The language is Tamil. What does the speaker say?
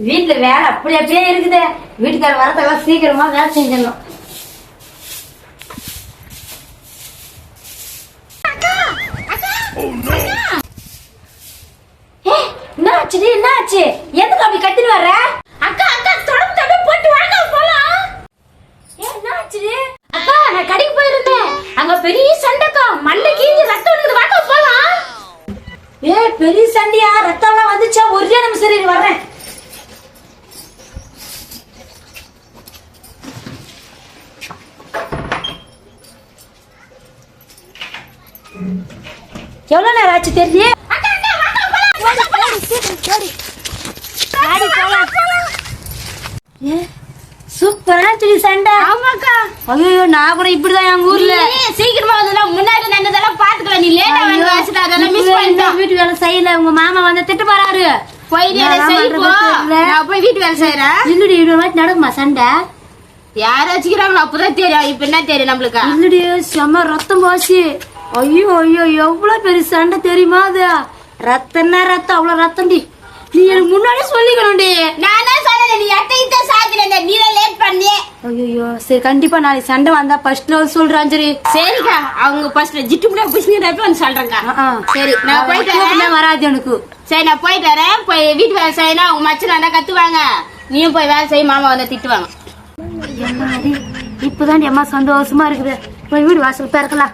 வீட்டுல வேலை அப்படி அப்படியே இருக்குது. வீட்டுக்கார வரத்தெல்லாம் சீக்கிரமா வேலை செஞ்சிடணும். என்னாச்சு என்னாச்சு எதுக்கு அப்படி கத்திட்டு வர்ற? அக்கா அக்கா தொடர்ந்து அப்படியே போட்டு வாங்க போலாம். என்னாச்சு? அக்கா நான் கடைக்கு போயிருந்தேன். அங்க பெரிய சண்டைக்கா கீஞ்சி ரத்தம் இருக்குது வாங்க போலாம். ஏ பெரிய சண்டையா? ரத்தம்லாம் வந்துச்சா? ஒரே நிமிஷம் சரி வர்றேன் எவ்வளவு நேரம் ஆச்சு தெரியல சூப்பரா சரி சண்டை. ஆமாக்கா. ஐயோ நான் கூட இப்படிதான் எங்க ஊர்ல. சீக்கிரமா வந்ததெல்லாம் முன்னாடி நடந்ததெல்லாம் பாத்துக்கலாம் நீ லேட்டா வந்து வச்சுட்டு அதெல்லாம் மிஸ் இப்ப இந்த பண்ணிட்டோம். வீட்டு வேலை செய்யல? உங்க மாமா வந்து திட்டு போறாரு. போய் நான் போய் வீட்டு வேலை செய்யறேன் இல்லடி இவ்வளவு வாட்டி நடக்குமா சண்டை? யார வச்சுக்கிறாங்களோ அப்பதான் தெரியும். இப்ப என்ன தெரியும் நம்மளுக்கு? இல்லடி செம்ம ரத்தம் போச்சு ஐயோ ஐயோ எவ்வளவு பெரிய சண்டை தெரியுமா அது? ரத்தம்னா ரத்தம்? அவ்வளவு ரத்தம்டி நீ எனக்கு முன்னாடியே சொல்லிக்கணும்டி. நான் தான் சொன்னேன் நீ எட்டையும் தான் சாத்தின நீ தான் லேட் பண்ணி ஐயோ சரி கண்டிப்பா நாளைக்கு சண்டை வந்தா ஃபர்ஸ்ட்ல சொல்றேன் சரி. சரிக்கா அவங்க ஃபர்ஸ்ட் ஜிட்டு முடி புஷ்ணிரப்ப வந்து சொல்றேங்க. சரி நான் போயிட்டு வரேன். வராது எனக்கு. சரி நான் போயிட்டு வரேன். போய் வீட்டு வேலை செய்யணும். அவங்க மச்சன் வந்தா கத்துவாங்க. நீயும் போய் வேலை செய்ய மாமா வந்து திட்டுவாங்க. இப்பதான் அம்மா சந்தோஷமா இருக்குது. போய் வீடு வாசல் பிறக்கலாம்